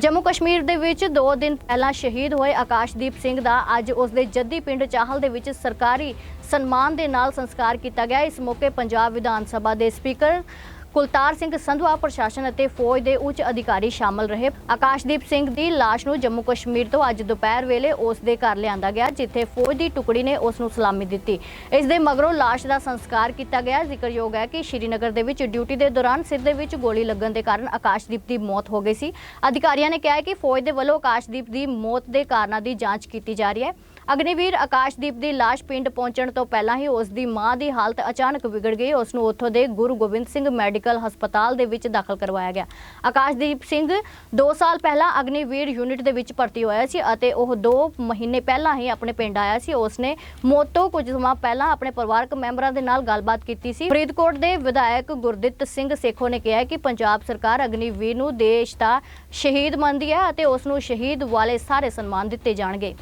ਜੰਮੂ ਕਸ਼ਮੀਰ ਦੇ ਵਿੱਚ 2 ਦਿਨ ਪਹਿਲਾਂ ਸ਼ਹੀਦ ਹੋਏ ਆਕਾਸ਼ਦੀਪ ਸਿੰਘ ਦਾ ਅੱਜ ਉਸ ਦੇ ਜੱਦੀ ਪਿੰਡ ਚਾਹਲ ਦੇ ਵਿੱਚ ਸਰਕਾਰੀ ਸਨਮਾਨ ਦੇ ਨਾਲ ਸੰਸਕਾਰ ਕੀਤਾ ਗਿਆ। ਇਸ ਮੌਕੇ ਪੰਜਾਬ ਵਿਧਾਨ ਸਭਾ ਦੇ ਸਪੀਕਰ ਕੁਲਤਾਰ ਸਿੰਘ ਸੰਧਵਾ ਪ੍ਰਸ਼ਾਸਨ ਅਤੇ ਫੌਜ ਦੇ ਉੱਚ ਅਧਿਕਾਰੀ ਸ਼ਾਮਲ ਰਹੇ। ਆਕਾਸ਼ਦੀਪ ਸਿੰਘ ਦੀ ਲਾਸ਼ ਨੂੰ ਜੰਮੂ ਕਸ਼ਮੀਰ ਤੋਂ ਅੱਜ ਦੁਪਹਿਰ ਵੇਲੇ ਉਸ ਦੇ ਘਰ ਲਿਆਂਦਾ ਗਿਆ, ਜਿੱਥੇ ਫੌਜ ਦੀ ਟੁਕੜੀ ਨੇ ਉਸ ਨੂੰ ਸਲਾਮੀ ਦਿੱਤੀ। ਇਸ ਦੇ ਮਗਰੋਂ ਲਾਸ਼ ਦਾ ਸੰਸਕਾਰ ਕੀਤਾ ਗਿਆ। ਜ਼ਿਕਰਯੋਗ ਹੈ ਕਿ ਸ਼੍ਰੀਨਗਰ ਦੇ ਵਿੱਚ ਡਿਊਟੀ ਦੇ ਦੌਰਾਨ ਸਿਰ ਦੇ ਵਿੱਚ ਗੋਲੀ ਲੱਗਣ ਦੇ ਕਾਰਨ ਆਕਾਸ਼ਦੀਪ ਦੀ ਮੌਤ ਹੋ ਗਈ ਸੀ। ਅਧਿਕਾਰੀਆਂ ਨੇ ਕਿਹਾ ਹੈ ਕਿ ਫੌਜ ਦੇ ਵੱਲੋਂ ਆਕਾਸ਼ਦੀਪ ਦੀ ਮੌਤ ਦੇ ਕਾਰਨਾਂ ਦੀ ਜਾਂਚ ਕੀਤੀ ਜਾ ਰਹੀ ਹੈ। ਅਗਨੀਵੀਰ ਆਕਾਸ਼ਦੀਪ ਦੀ ਲਾਸ਼ ਪਿੰਡ ਪਹੁੰਚਣ ਤੋਂ ਪਹਿਲਾਂ ਹੀ ਉਸ ਦੀ ਮਾਂ ਦੀ ਹਾਲਤ ਅਚਾਨਕ ਵਿਗੜ ਗਈ। ਉਸ ਨੂੰ ਉੱਥੋਂ ਦੇ ਗੁਰੂ ਗੋਬਿੰਦ ਸਿੰਘ ਮੈਡੀਕਲ ਹਸਪਤਾਲ ਦੇ ਵਿੱਚ ਦਾਖਲ ਕਰਵਾਇਆ ਗਿਆ। ਆਕਾਸ਼ਦੀਪ ਸਿੰਘ 2 ਸਾਲ ਪਹਿਲਾਂ ਅਗਨੀਵੀਰ ਯੂਨਿਟ ਦੇ ਵਿੱਚ ਭਰਤੀ ਹੋਇਆ ਸੀ ਅਤੇ ਉਹ 2 ਮਹੀਨੇ ਪਹਿਲਾਂ ਹੀ ਆਪਣੇ ਪਿੰਡ ਆਇਆ ਸੀ। ਉਸ ਮੌਤ ਤੋਂ ਕੁਝ ਸਮਾਂ ਪਹਿਲਾਂ ਆਪਣੇ ਪਰਿਵਾਰਕ ਮੈਂਬਰਾਂ ਦੇ ਨਾਲ ਗੱਲਬਾਤ ਕੀਤੀ ਸੀ। ਫਰੀਦਕੋਟ ਦੇ ਵਿਧਾਇਕ ਗੁਰਦਿੱਤ ਸਿੰਘ ਸੇਖੋ ਨੇ ਕਿਹਾ ਕਿ ਪੰਜਾਬ ਸਰਕਾਰ ਅਗਨੀਵੀਰ ਨੂੰ ਦੇਸ਼ ਦਾ ਸ਼ਹੀਦ ਮੰਨਦੀ ਹੈ ਅਤੇ ਉਸ ਨੂੰ ਸ਼ਹੀਦ ਵਾਲੇ ਸਾਰੇ ਸਨਮਾਨ ਦਿੱਤੇ ਜਾਣਗੇ।